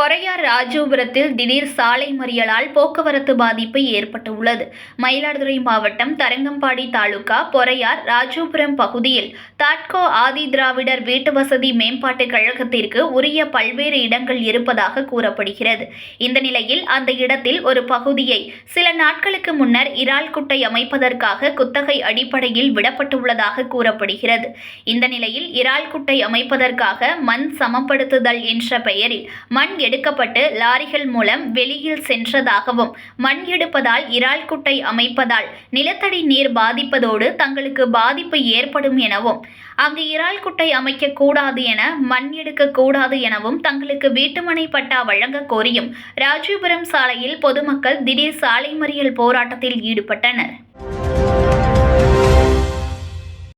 பொறையார் ராஜோபுரத்தில் திடீர் சாலை மறியலால் போக்குவரத்து பாதிப்பு ஏற்பட்டுள்ளது. மயிலாடுதுறை மாவட்டம் தரங்கம்பாடி தாலுகா பொறையார் ராஜோபுரம் பகுதியில் தாட்கோ ஆதி திராவிடர் வீட்டு வசதி மேம்பாட்டுக் கழகத்திற்கு உரிய பல்வேறு இடங்கள் இருப்பதாக கூறப்படுகிறது. இந்த நிலையில் அந்த இடத்தில் ஒரு பகுதியை சில நாட்களுக்கு முன்னர் இறால் குட்டை அமைப்பதற்காக குத்தகை அடிப்படையில் விடப்பட்டுள்ளதாக கூறப்படுகிறது. இந்த நிலையில் இறால் குட்டை அமைப்பதற்காக மண் சமப்படுத்துதல் என்ற பெயரில் மண் எடுக்கப்பட்டு லாரிகள் மூலம் வெளியில் சென்றதாகவும் மண் எடுப்பதால் இறால் குட்டை அமைப்பதால் நிலத்தடி நீர் பாதிப்பதோடு தங்களுக்கு பாதிப்பு ஏற்படும் எனவும் அங்கு இறால் குட்டை அமைக்க கூடாது என மண் எடுக்க கூடாது எனவும் தங்களுக்கு வீட்டுமனை பட்டா வழங்க கோரியும் ராஜீபுரம் சாலையில் பொதுமக்கள் திடீர் சாலை மறியல் போராட்டத்தில் ஈடுபட்டனர்.